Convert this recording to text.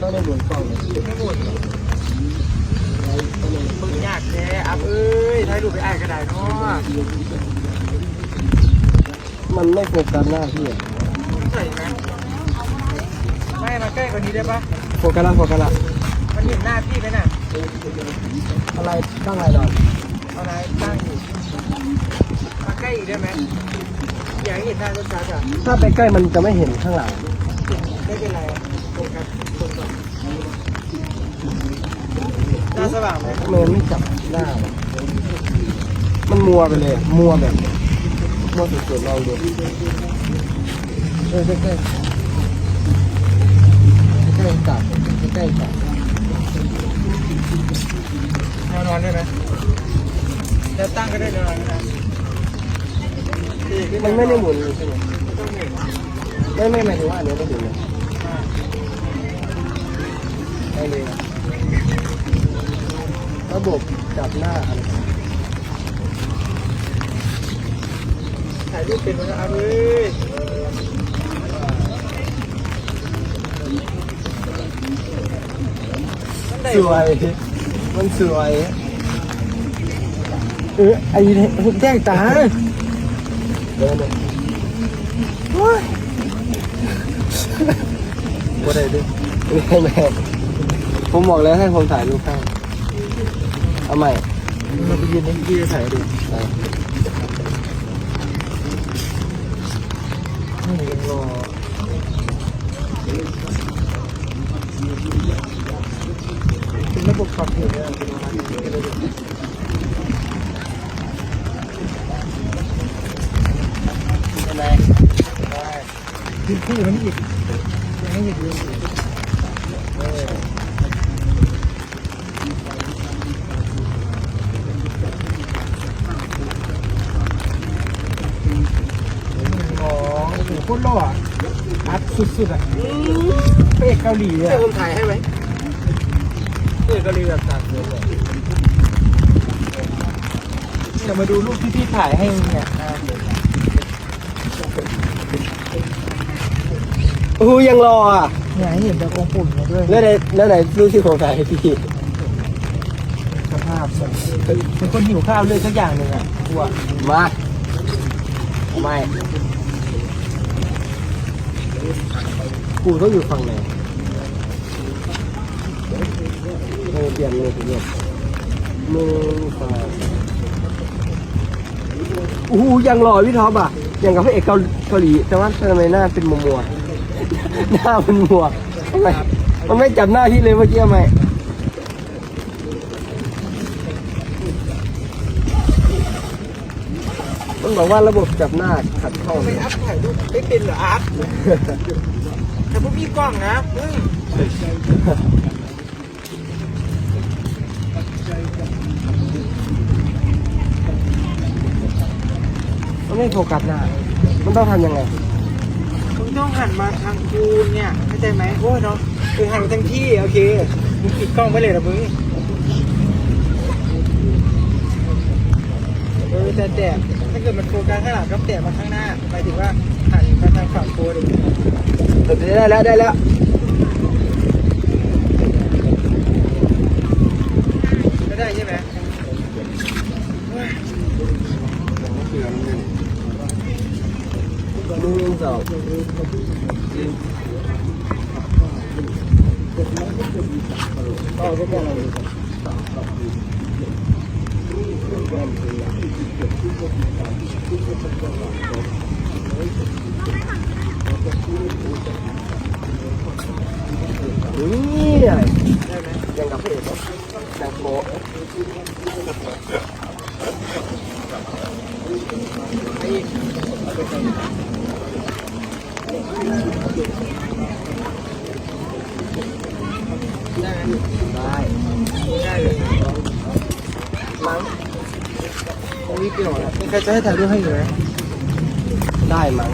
ต้องได้หมุนกล้องเลยไม่หมดมึงยากแท้อัพเอ้ยถ่ายรูปไปอ่านกระดาษเนาะมันไม่โฟกัสหน้าพี่อะใส่ไหมไม่มาใกล้กว่านี้ได้ปะโฟกัสละโฟกัสละมันเห็นหน้าพี่ไหมน่ะอะไรตั้งอะไรดอนออะไรตั้งอยู่มาใกล้อีกได้ไหมอยากเห็นหน้ารถชัดอะถ้าไปใกล้มันจะไม่เห็นข้างหลังไม่เป็นไร หน้าสว่างไหมทำไมมันไม่จับหน้ามันมัวไปเลยมัวแบบมัวสุดๆลองดูเออใกล้ๆใกล้ๆจับใกล้ๆจับนอนได้ไหมแล้วตั้งก็ได้นวนอนก็ได้ดีขึ้มันไม่ได้หมุนใช่ไหมไม่ไม่หมายถึงว่าอันนี้ไม่หมุนเลยอ่า ได้เลยอะระบบจับหน้าอะไรถ่ายรูปเป็นไหมครับเอ้ยมันได้สวย มันสวย เออไอ้แจ้งตาเดินเลยโอ้ยบ่ได้ดิไม่ไม่ ผมบอกแล้วให้ผมถ่ายรูปให้เอาใหม่เราไปยืนในที่ถ่ายดูไปนี่ยังรอเป็นระบบปรับเปลี่ยนเนี่ยเป็นประมาณนี้ก็ได้ดูใช่ไหมได้ขึ้นขึ้นมันอีกยังไม่เห็นเลยเอออ๋อโอ้โหโคตรหล่ออะอัดสุดๆอะพระเอกเกาหลีอะให้ผมถ่ายให้ไหมพระเอกเกาหลีแบบตัดเลยอะเดี๋ยวมาดูรูปที่พี่ถ่ายให้เนี่ยอ่าโอ้โหยังรออะ เนี่ยให้เห็นแต่กองปุ่นมาด้วย แล้วไหนแล้วไหนรูปที่ผมถ่ายให้พี่สภาพแบบเป็นคนหิวข้าวเลยสักอย่างหนึ่งอะกลัวมา ไม่ กูต้องอยู่ฝั่งไหนเออเปลี่ยนเลยเปลี่ยนมือฝั่งโอ้โหยังหล่อพี่ท็อปอะอย่างกับพระเอกเกาเกาหลี แต่ว่าทำไมหน้าเป็นมัวมัวหน้ามันมัวทำไมมันไม่จับหน้าพี่เลยเมื่อกี้ทำไม มันบอกว่าระบบจับหน้าขัดข้องไม่อัพถ่ายรูปไม่เป็นเหรออัพแต่พวกพี่กล้องนะมึงมันไม่โฟกัสหน้า มันต้องทำยังไงมึงต้องหันมาทางกูเนี่ยเข้าใจไหมโอ้ยเนาะคือหันมาทางพี่โอเคมึงปิดกล้องไปเลยเหรอ มึงเออแต่แต่ถ้าเกิดมันโฟกัสข้างหลังก็แตะมาข้างหน้าหมายถึงว่าหันมาทางฝั่งโฟดิได้แล้วได้แล้วไม่ได้ใช่ไหมหนึ่งสองต่อไปก่อน นี่อะไรได้ไหมยังกับพระเอกยังโป๊ะไอ้ได้ไหมได้ได้เลยมั้ง ตรงนี้เกี่ยวนะมีใครจะให้ถ่ายรูปให้อยู่ไหมได้มั้ง